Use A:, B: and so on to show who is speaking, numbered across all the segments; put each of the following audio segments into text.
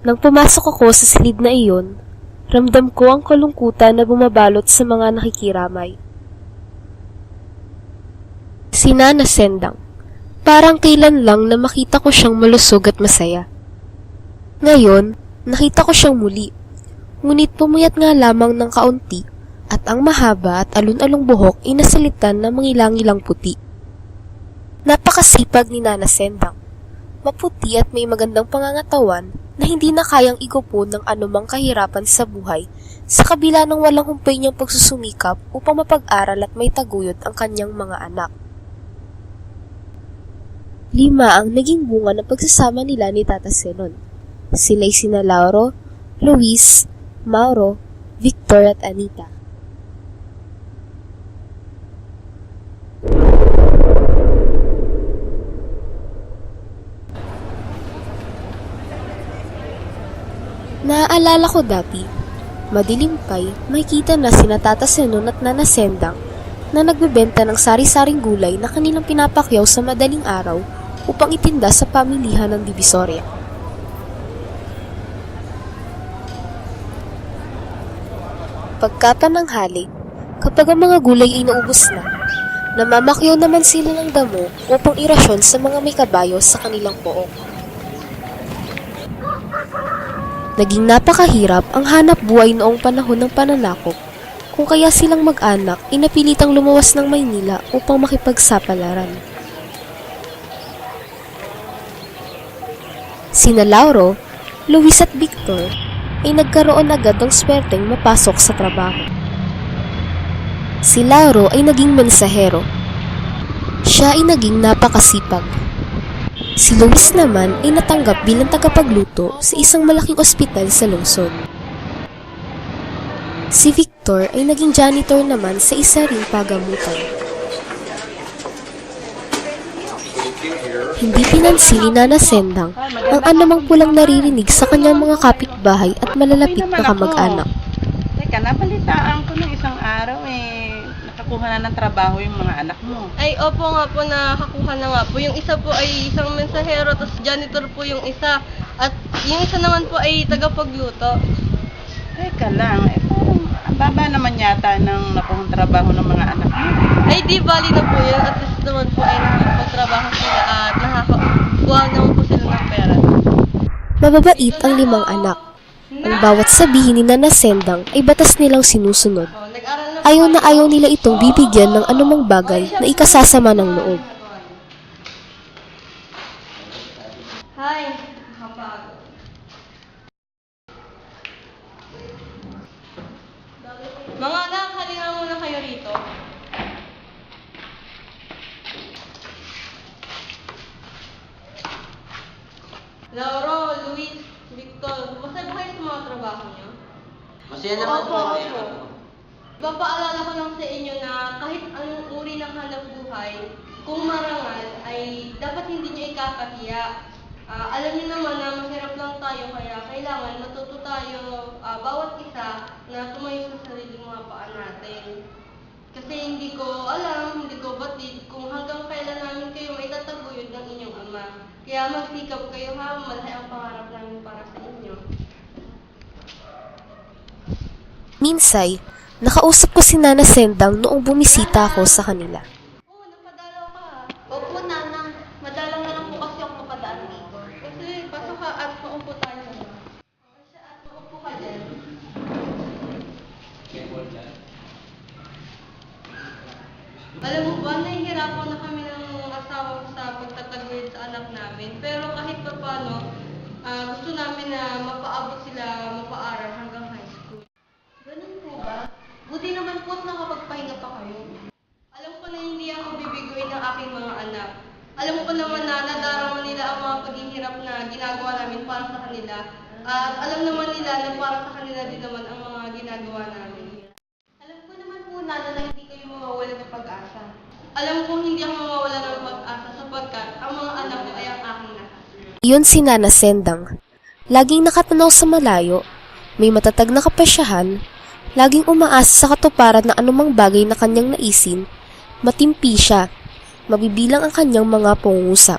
A: Nang pumasok ako sa silid na iyon, ramdam ko ang kalungkutan na bumabalot sa mga nakikiramay. Si Nana Sendang. Parang kailan lang na makita ko siyang malusog at masaya. Ngayon, nakita ko siyang muli. Ngunit pumuyat nga lamang ng kaunti at ang mahaba at alun-along buhok inasalitan ng mangilang-ilang puti. Napakasipag ni Nana Sendang. Maputi at may magandang pangangatawan na hindi na kayang igupon ng anumang kahirapan sa buhay sa kabila ng walang humpay niyang pagsusumikap upang mapag-aral at may taguyod ang kanyang mga anak. Lima ang naging bunga ng pagsasama nila ni Tata Senon. Sila'y sina Lauro, Luis, Mauro, Victor at Anita. Naaalala ko dati, madilim pa'y makikita na sina Tata Senon at Nana Sendang na nagbebenta ng sari-saring gulay na kanilang pinapakyaw sa madaling araw upang itinda sa pamilihan ng Divisoria. Pagkapananghali, kapag ang mga gulay ay naubos na, namamakyaw naman sila ng damo upang irasyon sa mga may kabayo sa kanilang poong. Naging napakahirap ang hanap buhay noong panahon ng pananakop kung kaya silang mag-anak inapilitang lumuwas ng Maynila upang makipagsapalaran. Sina Lauro, Luis at Victor ay nagkaroon agad ng swerteng mapasok sa trabaho. Si Lauro ay naging mensahero. Siya ay naging napakasipag. Si Luis naman ay natanggap bilang tagapagluto sa isang malaking ospital sa lungsod. Si Victor ay naging janitor naman sa isa ring pagamutan. Hindi pinansin ni Nana Sendang ang anumang pulang naririnig sa kanyang mga kapitbahay at malalapit na kamag-anak.
B: Teka, nabalitaan ko nung isang araw eh, nakakuha na ng trabaho yung mga anak mo.
C: Ay, opo nga po, nakakuha na nga po. Yung isa po ay isang mensahero, tapos janitor po yung isa. At yung isa naman po ay tagapagluto.
B: Teka lang, eh parang ang baba naman yata ng nakuhang trabaho ng mga anak mo.
C: Ay, di bali na po yun. At least naman po ay nakakapagtrabaho sila at nakakakuha naman po sila ng pera.
A: Mababait ang limang anak. Ang bawat sabihin ni Nana Sendang ay batas nilang sinusunod. Ayaw na ayaw nila itong bibigyan ng anumang bagay na ikasasama ng loob.
C: Hi, nakapagod. Mga anak, halina muna kayo rito. Lauro, Luis, Victor, masaya ba kayo sa mga trabaho niyo?
D: Masaya naman
C: Opo,
D: po.
C: opo. Papaalala ko lang sa inyo na kahit anong uri ng hanap buhay, kung marangal ay dapat hindi niyo ikakahiya. Ah, alam niyo naman na mahirap lang tayo kaya kailangan matuto tayo ah, bawat isa na tumayo sa sariling mga paa natin. Kasi hindi ko alam, hindi ko batid kung hanggang kailan namin kayo may tataguyod ng inyong ama. Kaya magsikap kayo ha, malaki ang pangarap namin para sa inyo.
A: Minsay, nakausap ko si Nana Sendang noong bumisita ako sa kanila.
C: Oo, napadalaw ka. Opo, nanang. Madalang na lang po kasi ako mapadaan dito. Kasi, pasok ka at maupo tayo. Kasi at maupo ka dyan. Alam mo ba, nahihirapan na kami ng asawa ko sa pagtataguyod sa anak namin. Pero kahit pa paano, ah, gusto namin na mapaabot sila mapaaral hanggang high school. Ganun po ba? Buti naman po at nakapagpahinga pa kayo. Alam ko na hindi ako bibiguin ng aking mga anak. Alam ko naman na nadarama nila ang mga paghihirap na ginagawa namin para sa kanila. At alam naman nila na para sa kanila din naman ang mga ginagawa namin. Alam ko naman po, Nana, na hindi kayo mawawala ng pag-asa. Alam ko hindi ako mawawala ng pag-asa sapagkat ang mga anak ko ay ang aking lahat.
A: Iyon si Nana Sendang. Laging nakatanaw sa malayo, may matatag na kapasyahan, laging umaasa sa katuparan ng anumang bagay na kanyang naisin, matimpi siya, mabibilang ang kanyang mga pangungusap.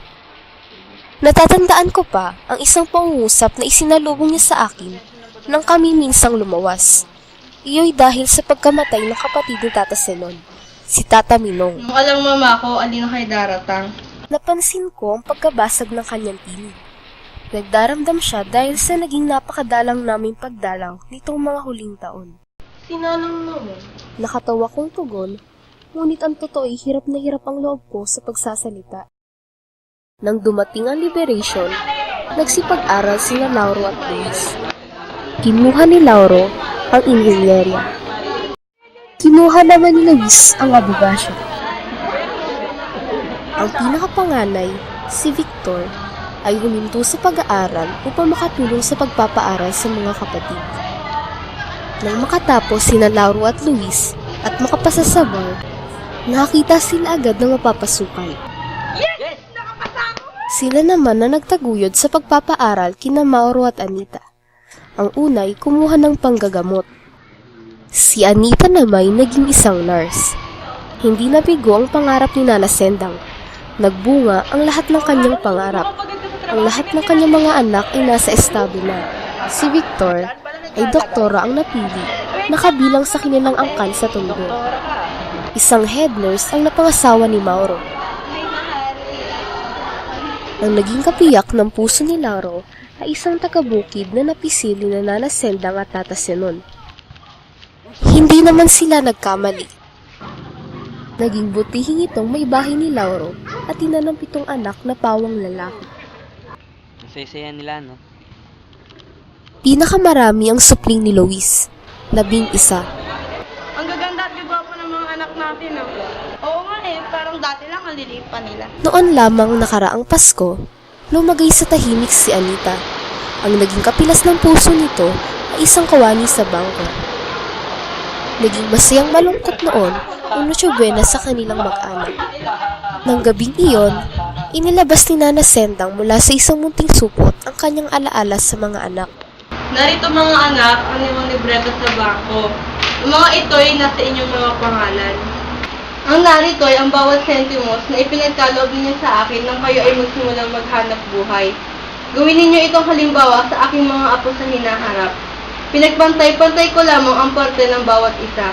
A: Natatandaan ko pa ang isang pangungusap na isinalubong niya sa akin nang kami minsang lumawas. Iyo'y dahil sa pagkamatay ng kapatid ni Tata Selon, si Tata Minong.
C: Nung alang mama ko, alin na kay daratang.
A: Napansin ko ang pagkabasag ng kanyang tinig. Nagdaramdam siya dahil sa naging napakadalang naming pagdalang nitong mga huling taon.
C: Sinanong naman.
A: Nakatawa kong tugon, ngunit ang totoo ay hirap na hirap ang loob ko sa pagsasalita. Nang dumating ang liberation, nagsipag-aral sina Lauro at Luis. Kinuha ni Lauro ang inhinyerya. Kinuha naman ni Luis ang abogasya. Ang pinakapanganay, si Victor, ay huminto sa pag-aaral upang makatulong sa pagpapaaral sa mga kapatid. Nang makatapos sina Lauro at Luis at makapasa sa bar, nakita sila agad na mapapasukan. Sila naman na nagtaguyod sa pagpapaaral kina Mauro at Anita. Ang unay kumuha ng panggagamot. Si Anita naman naging isang nurse. Hindi nabigo ang pangarap ni Nana Sendang. Nagbunga ang lahat ng kanyang pangarap. Ang lahat ng kanyang mga anak ay nasa estado na. Si Victor ay doktora ang napili, nakabilang sa kanilang angkan sa tundo. Isang head nurse ang napangasawa ni Mauro. Ang naging kapiyak ng puso ni Lauro ay isang tagabukid na napisili na Nana Sendang at Tata Senon. Hindi naman sila nagkamali. Naging butihing itong may bahay ni Lauro at ina ng pitong anak na pawang lalaki.
D: Masaya nila, no?
A: Pinakamarami ang supling ni Luis, labing isa.
C: Ang gaganda at gagwapo ng mga anak natin, ah. Oo nga eh, parang dati lang ang liliit pa nila.
A: Noon lamang nakaraang Pasko, lumagay sa tahimik si Anita. Ang naging kapilas ng puso nito ay isang kawani sa bangko. Naging masayang malungkot noon ang Noche Buena sa kanilang mag-anak. Nang gabing iyon, inilabas ni Nana Sendang mula sa isang munting supot ang kanyang alaala sa mga anak.
C: Narito mga anak, ang limang libreto sa bangko. Ang mga ito'y nasa inyong mga pangalan. Ang narito ay ang bawat sentimos na ipinagkaloob ninyo sa akin nang kayo ay magsimulang maghanap buhay. Gawin ninyo itong halimbawa sa aking mga apo sa hinaharap. Pinagpantay-pantay ko lamang ang parte ng bawat isa.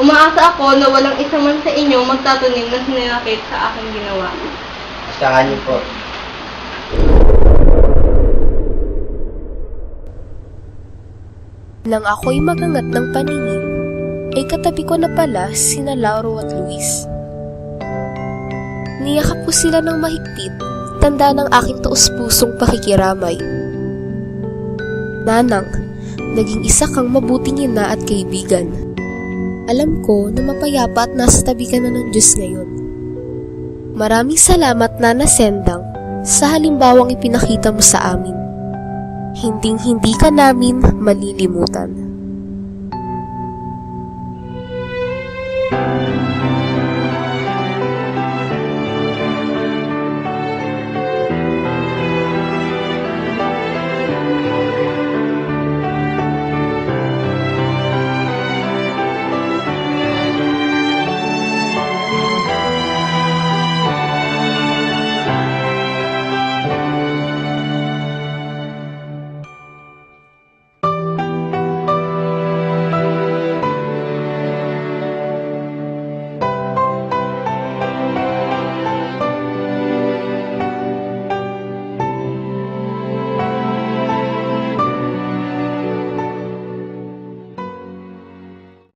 C: Umaasa ako na walang isa man sa inyo magtatanim na sinilakit sa aking ginawa.
D: Saan niyo po?
A: Nang ako'y magangat ng paningin, ay katabi ko na pala sina Lauro at Luis. Niyakap ko sila ng mahigpit, tanda ng aking taus-pusong pakikiramay. Nanang, naging isa kang mabuting ina at kaibigan. Alam ko na mapayapa at nasa tabi ka na ng Diyos ngayon. Maraming salamat, Nana Sendang, sa halimbawang ipinakita mo sa amin. Hinding-hindi ka namin malilimutan.